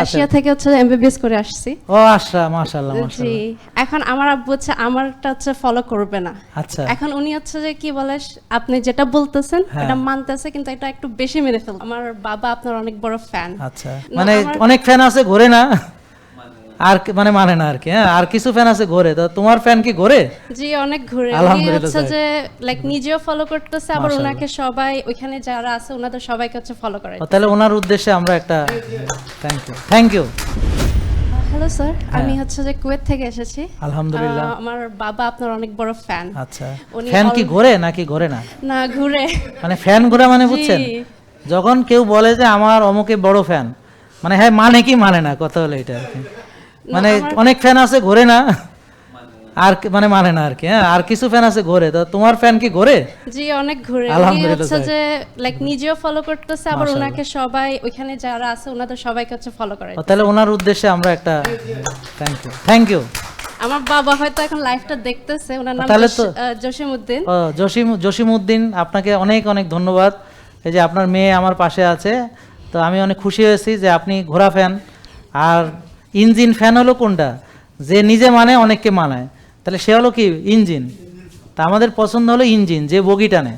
Russia থেকে হচ্ছে MBBS করে আসছি। ও আচ্ছা মাশাআল্লাহ জি এখন আমার আব্বু হচ্ছে আমারটা হচ্ছে ফলো করবে না। আচ্ছা। এখন উনি হচ্ছে যে কি বলে আপনি যেটা বলতেছেন হ্যাঁ। এটা মানতেছে কিন্তু এটা একটু বেশি মেরে ফেল আমার বাবা আপনার অনেক বড় ফ্যান আচ্ছা। মানে অনেক ফ্যান আছে ঘোরে না। আর মানে মানে না আর কি হ্যাঁ আর কিছু ফ্যান আছে ঘোরে তো তোমার ফ্যান কি ঘোরে? জি অনেক ঘুরে। আলহামদুলিল্লাহ হচ্ছে যে লাইক নিজেও ফলো করতেছে আবার ওনাকে সবাই ওইখানে যারা আছে ওনাদের সবাইকে হচ্ছে ফলো করে তাহলে ওনার উদ্দেশ্যে আমরা একটা thank you thank you hello sir আমি। হচ্ছে যে কুয়েত থেকে এসেছি। আলহামদুলিল্লাহ। আমার বাবা আপনার অনেক বড় ফ্যান আচ্ছা। ফ্যান কি ঘোরে নাকি ঘোরে না? না ঘুরে। মানে ফ্যান ঘোরা মানে বুঝছেন? যখন কেউ বলে যে আমার অমুকে বড় ফ্যান মানে হ্যাঁ মানে কি মানে না কথা হলো এটা আর কি। মানে অনেক ফ্যান আছে ঘোরে না। আর মানে মানে না আর কি হ্যাঁ আর কিছু ফ্যান আছে ঘোরে। তো তোমার ফ্যান কি ঘোরে? জি অনেক ঘুরে। আলহামদুলিল্লাহ যে লাইক নিজেও ফলো করতেছে আবার ওনাকে সবাই ওইখানে যারা আছে ওনাদের সবাইকে হচ্ছে ফলো করে তাহলে ওনার উদ্দেশ্যে আমরা একটা থ্যাংক ইউ থ্যাংক ইউ আমার বাবা হয়তো এখন লাইভটা দেখতেছে ওনার নাম জসিমউদ্দিন। জসিম জসিমউদ্দিন আপনাকে অনেক অনেক ধন্যবাদ। এই যে আপনার মেয়ে আমার পাশে আছে তো আমি অনেক খুশি হয়েছি যে আপনি ঘোরা ফ্যান আর ইঞ্জিন ফ্যান হলো কোনটা? যে নিজে মানে অনেককে মানায়। তাহলে সে হলো কি? ইঞ্জিন। তা আমাদের পছন্দ হলো ইঞ্জিন, যে বগি টানে।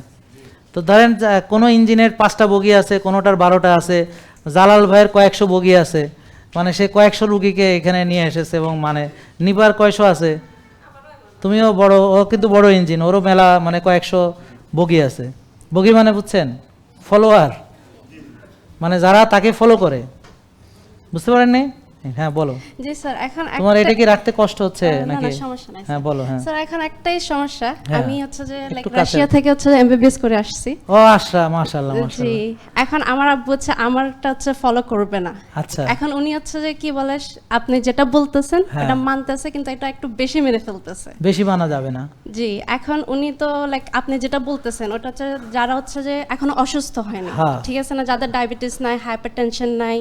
তো ধরেন কোনো ইঞ্জিনের পাঁচটা বগি আছে, কোনোটার বারোটা আছে, জালাল ভাইয়ের কয়েকশো বগি আছে মানে সে কয়েকশো রুগীকে এখানে নিয়ে এসেছে এবং মানে নিবার কয়শো আছে। তুমিও বড়, ও কিন্তু বড় ইঞ্জিন, ওরও মেলা মানে কয়েকশো বগি আছে। বগি মানে বুঝছেন? ফলোয়ার। মানে যারা তাকে ফলো করে। বুঝতে পারেননি? হ্যাঁ বলো। জি স্যার এখন তোমার এটা কি রাখতে কষ্ট হচ্ছে নাকি? না, সমস্যা নাই, হ্যাঁ বলো হ্যাঁ। স্যার এখন একটাই সমস্যা। হ্যাঁ। আমি হচ্ছে যে লাইক রাশিয়া থেকে হচ্ছে এমবিবিএস করে আসছি। ও আচ্ছা মাশাল্লাহ জি এখন আমার আব্বু হচ্ছে আমারটা হচ্ছে ফলো করবে না। আচ্ছা। এখন উনি হচ্ছে যে কি বলে আপনি যেটা বলতেছেন হ্যাঁ। এটা মানতেছে কিন্তু এটা একটু বেশি মেরে ফেলতেছে। বেশি মানা যাবে না। জি এখন উনি তো লাইক আপনি যেটা বলতেছেন ওটা হচ্ছে যারা হচ্ছে যে এখনও অসুস্থ হয়নি হ্যাঁ। ঠিক আছে না? যাদের ডায়াবেটিস নাই হাইপারটেনশন নাই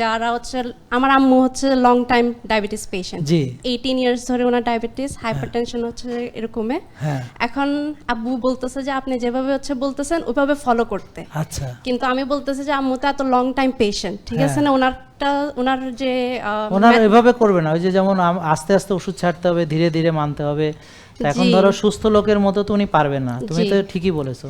যারা হচ্ছে আমার আম্মু হচ্ছে লং টাইম ডায়াবেটিস পেশেন্ট জি। এইটিন ইয়ার্স ধরে ওনার ডায়াবেটিস হাইপারটেনশন হচ্ছে এরকমে। হ্যাঁ। এখন আব্বু বলতেছে যে আপনি যেভাবে হচ্ছে বলতেছেন ওইভাবে ফলো করতে। আচ্ছা। কিন্তু আমি বলতেছি যে আম্মু তো এত লং টাইম পেশেন্ট ঠিক আছে না? ওনারটা ওনার যে ওনার এভাবে করবে না। ওই যে যেমন আস্তে আস্তে ওষুধ ছাড়তে হবে ধীরে ধীরে মানতে হবে। এখন ধরো সুস্থ লোকের মতো তো উনি পারবেন না। তুমি তো ঠিকই বলেছ।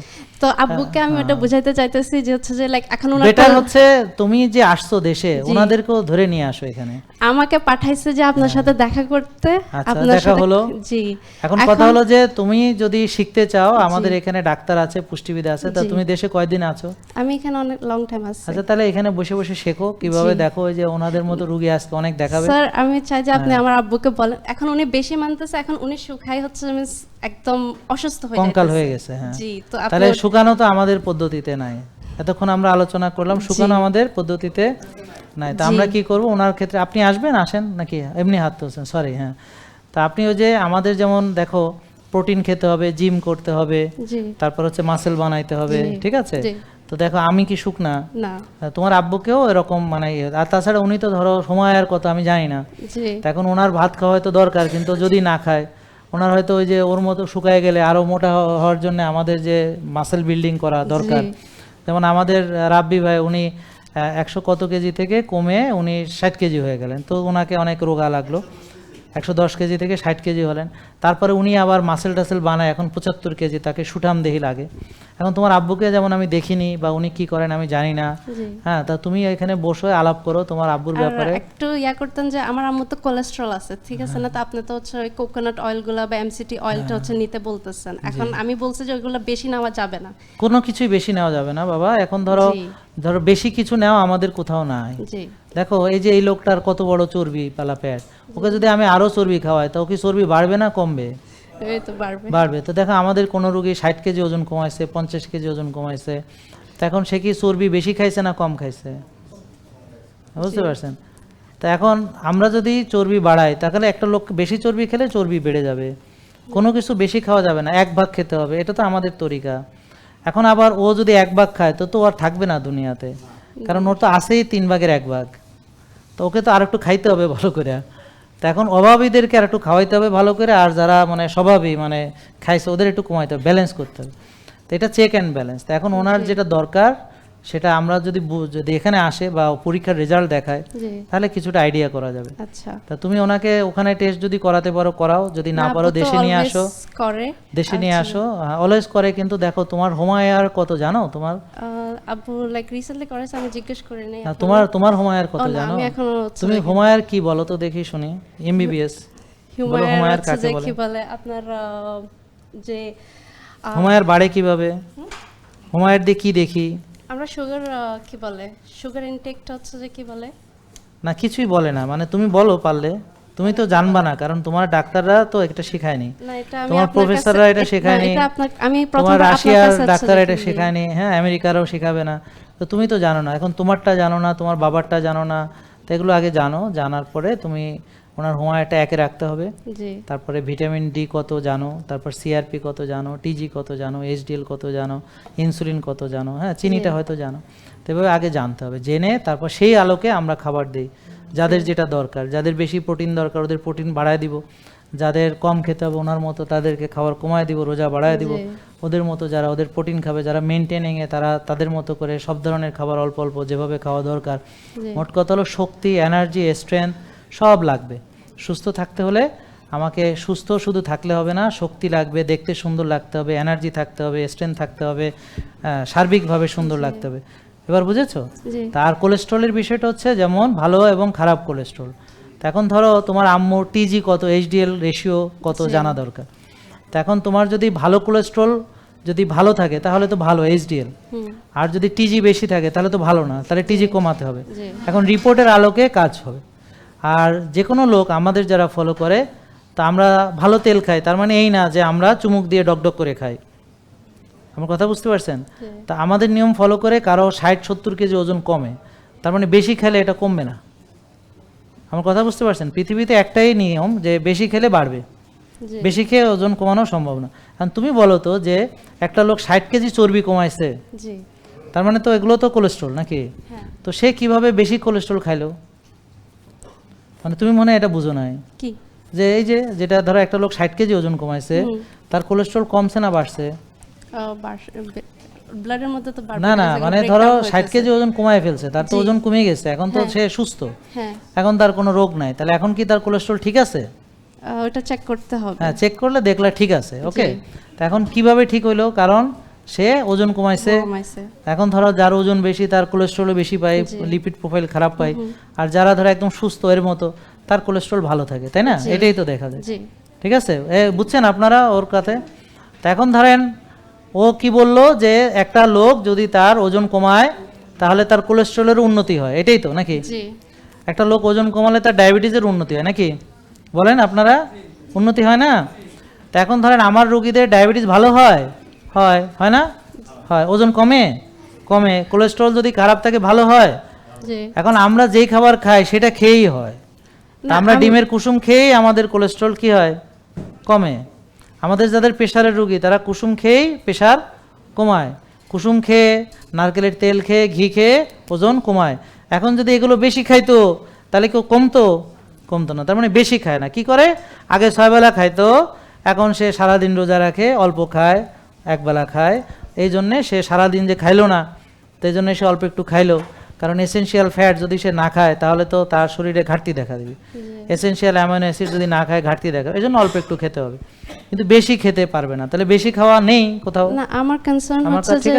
তো আব্বুকে আমি ওটা বুঝাইতে চাইতেছি যে হচ্ছে যে লাইক এখন ওনার বেটার হচ্ছে তুমি যে আসছো দেশে ওনাদেরকেও ধরে নিয়ে আসো এখানে। আমাকে পাঠাইছে যে আপনার সাথে দেখা করতে আচ্ছা, আপনার দেখা হলো। জি। এখন কথা হলো যে তুমি যদি শিখতে চাও আমাদের এখানে ডাক্তার আছে পুষ্টিবিদ আছে তা তুমি দেশে কয়দিন আছো? আমি এখানে অনেক লং টাইম আছি। আচ্ছা তাহলে এখানে বসে বসে শেখো কীভাবে দেখো যে ওনাদের মতো রুগী আজকে অনেক দেখাবে। স্যার আমি চাই যে আপনি হ্যাঁ। আমার আব্বুকে বলেন। এখন উনি বেশি মানতেছে এখন উনি শুকাই হচ্ছে মিন্স একদম অসুস্থ হয়ে কঙ্কাল হয়ে গেছে হ্যাঁ। জি তো আপনি তাহলে শুকানো তো আমাদের পদ্ধতিতে নাই। এতক্ষণ আমরা আলোচনা করলাম শুকানো আমাদের পদ্ধতিতে নাই। তা আমরা কি করব? ওনার ক্ষেত্রে আপনি আসবেন আসেন নাকি? এমনি হাত তুলছেন সরি হ্যাঁ। তা আপনি ওই যে আমাদের যেমন দেখো প্রোটিন খেতে হবে জিম করতে হবে তারপর হচ্ছে মাসেল বানাইতে হবে ঠিক আছে? তো দেখো আমি কি শুকনা? না। তোমার আব্বুকেও এরকম মানে ইয়ে। আর তাছাড়া উনি তো ধরো সময় আর কত আমি জানি না। এখন ওনার ভাত খাওয়া হয়তো দরকার কিন্তু যদি না খায় ওনার হয়তো ওই যে ওর মতো শুকায় গেলে আরও মোটা হওয়ার জন্য আমাদের যে মাসেল বিল্ডিং করা দরকার। যেমন আমাদের রাব্বি ভাই উনি একশো কত কেজি থেকে কমে উনি ষাট কেজি হয়ে গেলেন। তো ওনাকে অনেক রোগা লাগল। একশো দশ কেজি থেকে ষাট কেজি হলেন। তারপরে উনি আবার মাসেল টাসেল বানায় এখন পঁচাত্তর কেজি তাকে সুঠাম দেহি লাগে। এখন তোমার আব্বুকে যেমন আমি দেখিনি বা উনি কি করেন আমি জানি না। হ্যাঁ তা তুমি এখানে বসে আলাপ করো তোমার আব্বুর ব্যাপারে। একটু ইয়া করতেন যে আমার আম্মু তো কোলেস্ট্রল আছে ঠিক আছে না? তো আপনি তো হচ্ছে ওই কোকোনাট অয়েলগুলা বা এমসিটি অয়েলটা হচ্ছে নিতে বলতেছেন। এখন আমি বলছি যে ওইগুলো বেশি নেওয়া যাবে না। কোনো কিছুই বেশি নেওয়া যাবে না বাবা। এখন ধরো ধরো বেশি কিছু নেওয়া আমাদের কোথাও নাই। দেখো এই যে এই লোকটার কত বড় চর্বি পালা প্যাট ওকে যদি আমি আরও চর্বি খাওয়াই তো ওকে চর্বি বাড়বে না কমবে? বাড়বে। তো দেখো আমাদের কোনো রুগী ষাট কেজি ওজন কমাইছে পঞ্চাশ কেজি ওজন কমাইছে। তো এখন সে কি চর্বি বেশি খাইছে না কম খাইছে? বুঝতে পারছেন? তো এখন আমরা যদি চর্বি বাড়াই তাহলে একটা লোক বেশি চর্বি খেলে চর্বি বেড়ে যাবে। কোনো কিছু বেশি খাওয়া যাবে না এক ভাগ খেতে হবে এটা তো আমাদের তরিকা। এখন আবার ও যদি এক ভাগ খায় তো তো আর থাকবে না দুনিয়াতে। কারণ ওর তো আছেই তিন ভাগের এক ভাগ। তো ওকে তো আর একটু খাইতে হবে ভালো করে। তো এখন অভাবীদেরকে আর একটু খাওয়াইতে হবে ভালো করে আর যারা মানে স্বভাবই মানে খাইছে ওদের একটু কমাইতে হবে ব্যালেন্স করতে হবে। তো এটা চেক অ্যান্ড ব্যালেন্স তো এখন ওনার যেটা দরকার সেটা আমরা যদি যদি এখানে আসে বা পরীক্ষার রেজাল্ট দেখায় তাহলে কিছুটা আইডিয়া করা যাবে। আচ্ছা। তা তুমি ওনাকে ওখানে টেস্ট যদি করাতে পারো করাও। যদি না পারো দেশে নিয়ে আসো। করে। দেশে নিয়ে আচ্ছা। আসো। অলওয়েজ করে কিন্তু দেখো তোমার হোমায়ার কত জানো? তোমার আপু লাইক রিসেন্টলি করেছে আমি জিজ্ঞেস করি নাই না, তোমার তোমার হোমায়ার কত জানো? আমি এখনও তুমি হোমায়ার কি বলো তো দেখি শুনি। এমবিবিএস হচ্ছে কাকে বলে? কি বলে আপনার যে হোমায়ার বাড়ে কীভাবে? হোমায়ার দিয়ে কি দেখি? আমরা সুগার কি বলে? সুগার ইনটেকটা হচ্ছে যে কি বলে? না কিছুই বলে না। মানে তুমি বলো পারলে। তুমি তো জানবা না কারণ তোমার ডাক্তাররা তো এটা শেখায়নি। না এটা আমি তোমার প্রফেসররা এটা শেখায়নি। এটা আপনার আমি তোমার রাশিয়ার কাছে হচ্ছে ডাক্তার এটা শেখায়নি। হ্যাঁ আমেরিকারও শেখাবে না। তো তুমি তো জানো না। এখন তোমারটা জানো না তোমার বাবারটা জানো না। তো এগুলো আগে জানো। জানার পরে তুমি ওনার হোমায়াটা একে রাখতে হবে। তারপরে ভিটামিন ডি কত জানো তারপর সিআরপি কত জানো টিজি কত জানো এইচডিএল কত জানো ইনসুলিন কত জানো হ্যাঁ চিনিটা হয়তো জানো। তো এভাবে আগে জানতে হবে জেনে তারপর সেই আলোকে আমরা খাবার দিই। যাদের যেটা দরকার যাদের বেশি প্রোটিন দরকার ওদের প্রোটিন বাড়ায় দিব। যাদের কম খেতে হবে ওনার মতো তাদেরকে খাবার কমায় দিব রোজা বাড়ায় দিব। ওদের মতো যারা ওদের প্রোটিন খাবে যারা মেনটেনিংয়ে তারা তাদের মতো করে সব ধরনের খাবার অল্প অল্প যেভাবে খাওয়া দরকার। মোট কথা হলো শক্তি এনার্জি স্ট্রেংথ সব লাগবে। সুস্থ থাকতে হলে আমাকে সুস্থ শুধু থাকলে হবে না শক্তি লাগবে দেখতে সুন্দর লাগতে হবে এনার্জি থাকতে হবে স্ট্রেংথ থাকতে হবে সার্বিকভাবে সুন্দর লাগতে হবে। এবার বুঝেছ? তার কোলেস্ট্রলের বিষয়টা হচ্ছে যেমন ভালো এবং খারাপ কোলেস্ট্রল তো এখন ধরো তোমার আম্মুর টিজি কত এইচডিএল রেশিও কত জানা দরকার। তো এখন তোমার যদি ভালো কোলেস্ট্রল যদি ভালো থাকে তাহলে তো ভালো এইচডিএল আর যদি টিজি বেশি থাকে তাহলে তো ভালো না তাহলে টিজি কমাতে হবে। এখন রিপোর্টের আলোকে কাজ হবে। আর যে কোনো লোক আমাদের যারা ফলো করে তা আমরা ভালো তেল খাই। তার মানে এই না যে আমরা চুমুক দিয়ে ডকডক করে খাই। আমার কথা বুঝতে পারছেন? তা আমাদের নিয়ম ফলো করে কারও ষাট সত্তর কেজি ওজন কমে। তার মানে বেশি খেলে এটা কমবে না। আমার কথা বুঝতে পারছেন? পৃথিবীতে একটাই নিয়ম যে বেশি খেলে বাড়বে। বেশি খেয়ে ওজন কমানো সম্ভব না। কারণ তুমি বলো তো যে একটা লোক ষাট কেজি চর্বি কমাইছে। তার মানে তো এগুলো তো কোলেস্ট্রল নাকি? হ্যাঁ। তো সে কীভাবে বেশি কোলেস্ট্রল খাইলো? মানে তুমি মনে হয় এটা বুঝো নাই। কি? যে এই যে যেটা ধরো একটা লোক ষাট কেজি ওজন কমাইছে তার কোলেস্ট্রল কমছে না বাড়ছে? ব্লাডের মধ্যে তো না না মানে ধরো ষাট কেজি ওজন কমায় ফেলছে তার তো ওজন কমে গেছে এখন তো হ্যাঁ। সে সুস্থ। হ্যাঁ। এখন তার কোনো রোগ নাই তাহলে এখন কি তার কোলেস্ট্রল ঠিক আছে? ওটা চেক করতে হবে। হ্যাঁ চেক করলে দেখলে ঠিক আছে ওকে। তো এখন কীভাবে ঠিক হইল? কারণ সে ওজন কমাইছে। এখন ধরো যার ওজন বেশি তার কোলেস্ট্রলও বেশি পায় লিপিড প্রোফাইল খারাপ পায়। আর যারা ধরো একদম সুস্থ এর মতো তার কোলেস্ট্রল ভালো থাকে তাই না? এটাই তো দেখা যায়। ঠিক আছে? এ বুঝছেন আপনারা ওর কাছে? তা এখন ধরেন ও কি বলল যে একটা লোক যদি তার ওজন কমায় তাহলে তার কোলেস্ট্রলের উন্নতি হয়। এটাই তো নাকি? একটা লোক ওজন কমালে তার ডায়াবেটিসের উন্নতি হয় নাকি? বলেন আপনারা উন্নতি হয় না? তা এখন ধরেন আমার রোগীদের ডায়াবেটিস ভালো হয়? হয় হয় না? হয় ওজন কমে? কমে। কোলেস্ট্রল যদি খারাপ থাকে ভালো হয়? এখন আমরা যেই খাবার খাই সেটা খেয়েই হয়। আমরা ডিমের কুসুম খেয়েই আমাদের কোলেস্ট্রল কি হয়? কমে। আমাদের যাদের প্রেশারের রুগী তারা কুসুম খেয়েই প্রেশার কমায়। কুসুম খেয়ে নারকেলের তেল খেয়ে ঘি খেয়ে ওজন কমায়। এখন যদি এগুলো বেশি খাইতো তাহলে কেউ কমতো? কমতো না। তার মানে বেশি খায় না। কি করে? আগে ছয়বেলা খাইতো এখন সে সারাদিন রোজা রাখে অল্প খায়। একবেলা খায়। এই জন্যে সে সারাদিন যে খাইলো না তো জন্য সে অল্প একটু খাইলো। কারণ এসেনশিয়াল ফ্যাট যদি সে না খায় তাহলে তো তার শরীরে ঘাটতি দেখা দেবে। এসেনশিয়াল অ্যামাইনো অ্যাসিড যদি না খায় ঘাটতি দেখা এই জন্য অল্প একটু খেতে হবে। কিন্তু বেশি খেতে পারবে না। তাহলে বেশি খাওয়া নেই কোথাও। না আমার কনসার্ন হচ্ছে যে?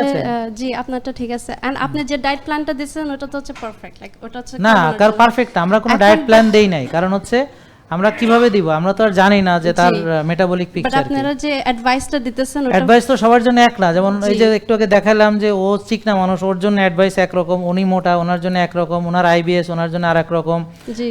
জি আপনারটা ঠিক আছে। এন্ড আপনি যে ডায়েট প্ল্যানটা দিয়েছেন ওটা তো হচ্ছে পারফেক্ট লাইক ওটা হচ্ছে না কার পারফেক্ট আমরা কোনো ডায়েট প্ল্যান দেই নাই। কারণ হচ্ছে আমরা কীভাবে দিব? আমরা তো আর জানি না যে তার। মেটাবলিক পিকচার আপনারা যে অ্যাডভাইসটা দিতেছেন ওটা অ্যাডভাইস তো সবার জন্য এক না যেমন এই যে একটু আগে দেখালাম যে ও চিকনা মানুষ ওর জন্য অ্যাডভাইস একরকম উনি মোটা ওনার জন্য একরকম ওনার আইবিএস ওনার জন্য আর এক রকম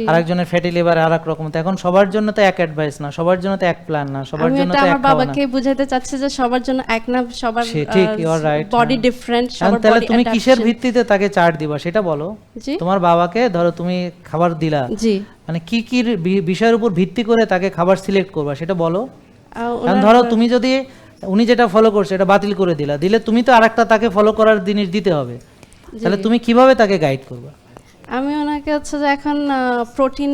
আরেকজনের ফ্যাটি লিভার আর এক রকম। তো এখন সবার জন্য তো এক অ্যাডভাইস না সবার জন্য তো এক প্ল্যান না সবার জন্য তো এক আমার বাবাকে বুঝাইতে চাচ্ছি যে সবার জন্য এক না সবার ঠিক, you are right, body. Different সবার তাহলে তুমি কিসের ভিত্তিতে তাকে চার্ট দিবা? সেটা বলো। তোমার বাবাকে ধরো তুমি খাবার দিলা। জি। মানে কি কি বিষয়ের উপর ভিত্তি করে তাকে খাবার সিলেক্ট করবা সেটা বলো। কারণ ধরো তুমি যদি উনি যেটা ফলো করছে এটা বাতিল করে দিলা দিলে তুমি তো আরেকটা তাকে ফলো করার জিনিস দিতে হবে। তাহলে তুমি কীভাবে তাকে গাইড করবা? আমি ওনাকে হচ্ছে যে এখন প্রোটিন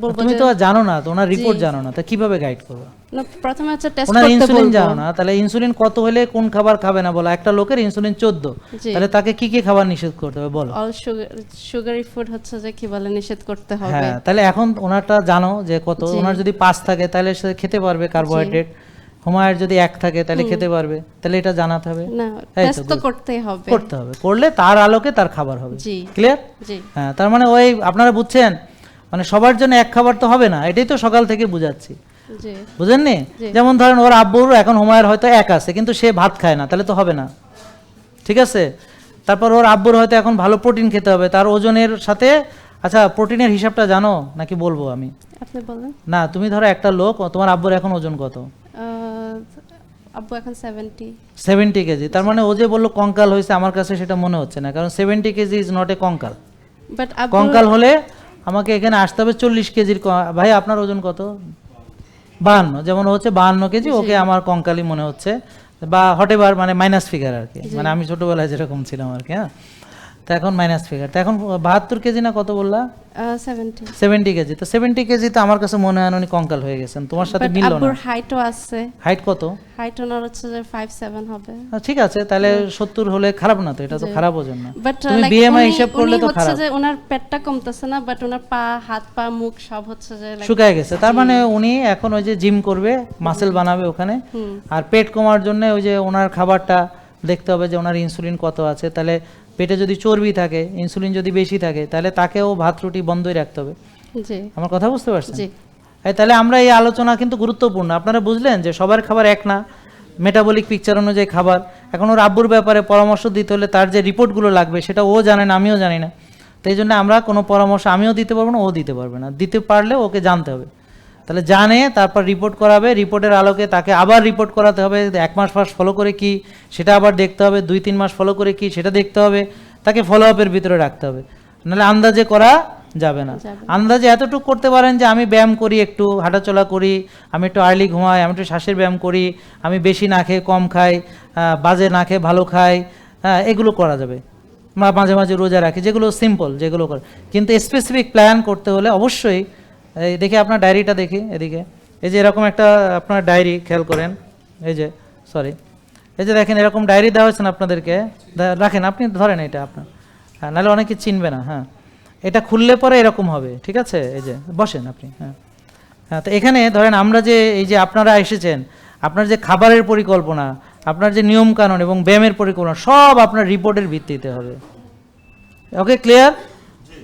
বলব তুমি তো জানো না তো ওনার রিপোর্ট জানো না তা কীভাবে গাইড করবে? না, প্রথমে হচ্ছে টেস্ট করতে ইনসুলিন জানো না তাহলে ইনসুলিন কত হলে কোন খাবার খাবে না বলো একটা লোকের ইনসুলিন চোদ্দ জি। তাহলে তাকে কি কি খাবার নিষেধ করতে হবে বলো? অল সুগার সুগারি ফুড হচ্ছে যে কি বলে নিষেধ করতে হবে। হ্যাঁ তাহলে এখন ওনারটা জানো যে কত ওনার যদি পাঁচ থাকে তাহলে সে খেতে পারবে কার্বোহাইড্রেট হুমায়ের যদি এক থাকে তাহলে খেতে পারবে। তাহলে এটা জানাতে হবে। না এই টেস্ট তো good. হবে। করতে হবে। করলে তার আলোকে তার খাবার হবে। ক্লিয়ার হ্যাঁ তার মানে ওই আপনারা বুঝছেন? মানে সবার জন্য এক খাবার তো হবে না। এটাই তো সকাল থেকে বুঝাচ্ছি। বুঝেননি? যেমন ধরেন ওর আব্বুর এখন হুমায়ের হয়তো এক আছে কিন্তু সে ভাত খায় না তাহলে তো হবে না। ঠিক আছে? তারপর ওর আব্বুর হয়তো এখন ভালো প্রোটিন খেতে হবে। তার ওজনের সাথে আচ্ছা প্রোটিনের হিসাবটা জানো? নাকি বলব আমি? আপনি বলেন। না তুমি ধরো একটা লোক তোমার আব্বুর এখন ওজন কত? আব্বু এখন সেভেন্টি সেভেন্টি কেজি। তার মানে ও যে বলল কঙ্কাল হয়েছে আমার কাছে সেটা মনে হচ্ছে না কারণ seventy KG is not a কঙ্কাল। বাট কঙ্কাল হলে আমাকে এখানে আসতে হবে চল্লিশ কেজির ভাই আপনার ওজন কত? বাহান্ন। যেমন হচ্ছে বাহান্ন কেজি ওকে আমার কঙ্কালই মনে হচ্ছে বা হটেবার মানে মাইনাস ফিগার আর কি। মানে আমি ছোটবেলায় যেরকম ছিলাম আর কি হ্যাঁ। তো এখন মাইনাস ফিগার তো এখন বাহাত্তর কেজি না কত বললা? Seventy KG. তো সেভেন্টি কেজি তো আমার কাছে মনে হয় উনি কঙ্কাল হয়ে গেছেন। তোমার সাথে মিললো না? হাইটও আছে। হাইট কত? হাইট ওনার হচ্ছে যে ফাইভ সেভেন হবে। ঠিক আছে তাহলে সত্তর হলে খারাপ না তো এটা তো খারাপ ওজন না। তুমি BMI হিসাব করলে তো হচ্ছে খারাপ। যে ওনার পেটটা কমতেছে না বাট ওনার পা হাত পা মুখ সব হচ্ছে যে শুকায় গেছে। তার মানে উনি এখন ওই যে জিম করবে মাসেল বানাবে ওখানে আর পেট কমার জন্য ওই যে ওনার খাবারটা দেখতে হবে যে ওনার ইনসুলিন কত আছে। তাহলে পেটে যদি চর্বি থাকে ইনসুলিন যদি বেশি থাকে তাহলে তাকেও ভাত রুটি বন্ধই রাখতে হবে। আমার কথা বুঝতে পারছেন? জি। তাহলে আমরা এই আলোচনা কিন্তু গুরুত্বপূর্ণ। আপনারা বুঝলেন যে সবার খাবার এক না। মেটাবলিক পিকচার অনুযায়ী খাবার। এখন ওর আব্বুর ব্যাপারে পরামর্শ দিতে হলে তার যে রিপোর্টগুলো লাগবে সেটা ও জানে না আমিও জানি না। তো এই জন্য আমরা কোনো পরামর্শ আমিও দিতে পারব না ও দিতে পারবে না। দিতে পারলে ওকে জানতে হবে। তাহলে জানে তারপর রিপোর্ট করাবে রিপোর্টের আলোকে তাকে আবার রিপোর্ট করাতে হবে এক মাস ফার্স্ট ফলো করে কি সেটা আবার দেখতে হবে দুই তিন মাস ফলো করে কি সেটা দেখতে হবে তাকে ফলো আপের ভিতরে রাখতে হবে। নাহলে আন্দাজে করা যাবে না। আন্দাজে এতটুকু করতে পারেন যে আমি ব্যায়াম করি একটু হাঁটাচলা করি আমি একটু আর্লি ঘুমাই আমি একটু শ্বাসের ব্যায়াম করি আমি বেশি না খেয়ে কম খাই বাজে না খেয়ে ভালো খাই হ্যাঁ এগুলো করা যাবে। মাঝে মাঝে রোজা রাখি যেগুলো সিম্পল যেগুলো করে। কিন্তু স্পেসিফিক প্ল্যান করতে হলে অবশ্যই এই দেখি আপনার ডায়েরিটা দেখি এদিকে। এই যে এরকম একটা আপনার ডায়েরি খেয়াল করেন। এই যে সরি এই যে দেখেন এরকম ডায়েরি দেওয়া হয়েছে না আপনাদেরকে? রাখেন আপনি ধরেন এটা আপনার। হ্যাঁ নাহলে অনেকে চিনবে না হ্যাঁ। এটা খুললে পরে এরকম হবে ঠিক আছে? এই যে বসেন আপনি হ্যাঁ। হ্যাঁ তো এখানে ধরেন আমরা যে এই যে আপনারা এসেছেন আপনার যে খাবারের পরিকল্পনা আপনার যে নিয়ম কানুন এবং ব্যায়ামের পরিকল্পনা সব আপনার রিপোর্টের ভিত্তিতে হবে। ওকে ক্লিয়ার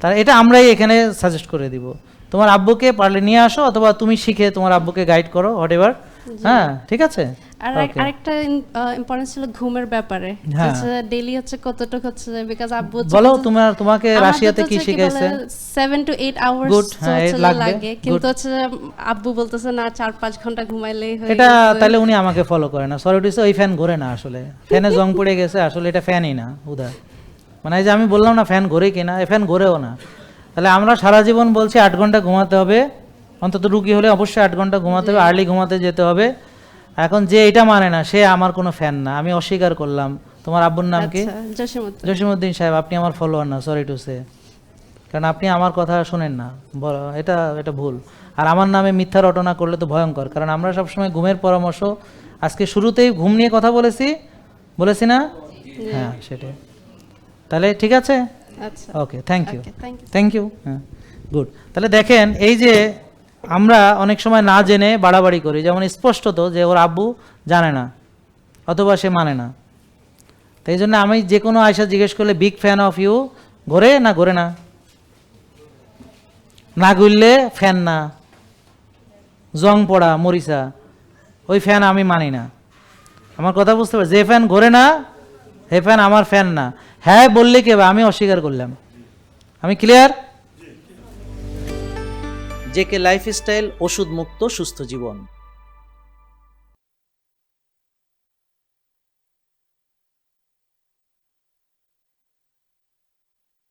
তার এটা আমরাই এখানে সাজেস্ট করে দিব। তোমার আব্বুকে পারলে নিয়ে আসো অথবা তুমি শিখে তোমার আব্বুকে গাইড করো হোয়াট এভার হ্যাঁ ঠিক আছে? আর আরেকটা ইম্পর্টেন্স ছিল ঘুমের ব্যাপারে। হ্যাঁ। ডেইলি হচ্ছে কতটুকু হচ্ছে বিকজ আব্বু বলো তোমার তোমাকে রাশিয়াতে কি শিখাইছে? বলে, seven to eight hours Good, তো হ্যাঁ, হচ্ছে যে লাগবে, লাগে। কিন্তু হচ্ছে আব্বু বলতেছে না চার পাঁচ ঘণ্টা ঘুমাইলেই হয়ে এটা তাহলে উনি আমাকে ফলো করে না। সরি টু ওই ফ্যান ঘোরে না আসলে। ফ্যানে জং পড়ে গেছে আসলে এটা ফ্যানই না উদা। মানে যে আমি বললাম না ফ্যান ঘোরে কিনা ফ্যান ঘোরেও না। তাহলে আমরা সারা জীবন বলছি আট ঘণ্টা ঘুমাতে হবে। অন্তত রুগী হলে অবশ্যই আট ঘণ্টা ঘুমাতে হবে আর্লি ঘুমাতে যেতে হবে। এখন যে এটা মানে না সে আমার কোনো ফ্যান না আমি অস্বীকার করলাম। তোমার আব্বুর নাম কি? আচ্ছা। জসিমউদ্দিন। সাহেব আপনি আমার ফলোয়ার না সরি টু সে কারণ আপনি আমার কথা শোনেন না এটা এটা ভুল। আর আমার নামে মিথ্যা রটনা করলে তো ভয়ঙ্কর কারণ আমরা সবসময় ঘুমের পরামর্শ। আজকে শুরুতেই ঘুম নিয়ে কথা বলেছি বলেছি না? হ্যাঁ সেটাই। তাহলে ঠিক আছে? আচ্ছা okay thank you. Thank you হ্যাঁ গুড তাহলে দেখেন এই যে আমরা অনেক সময় না জেনে বাড়াবাড়ি করি যেমন স্পষ্টত যে ওর আব্বু জানে না অথবা সে মানে না। তাই জন্য আমি যে কোনো আয়সা জিজ্ঞেস করলে বিগ ফ্যান অফ ইউ ঘোরে না ঘোরে না? না ঘুরলে ফ্যান না। জং পড়া মরিচা ওই ফ্যান আমি মানি না। আমার কথা বুঝতে পারছি যে ফ্যান ঘোরে না হে ফ্যান আমার ফ্যান না। হ্যাঁ বললে কে? আমি অস্বীকার করলাম। আমি ক্লিয়ার জেকে লাইফস্টাইল ওষুধ মুক্ত সুস্থ জীবন।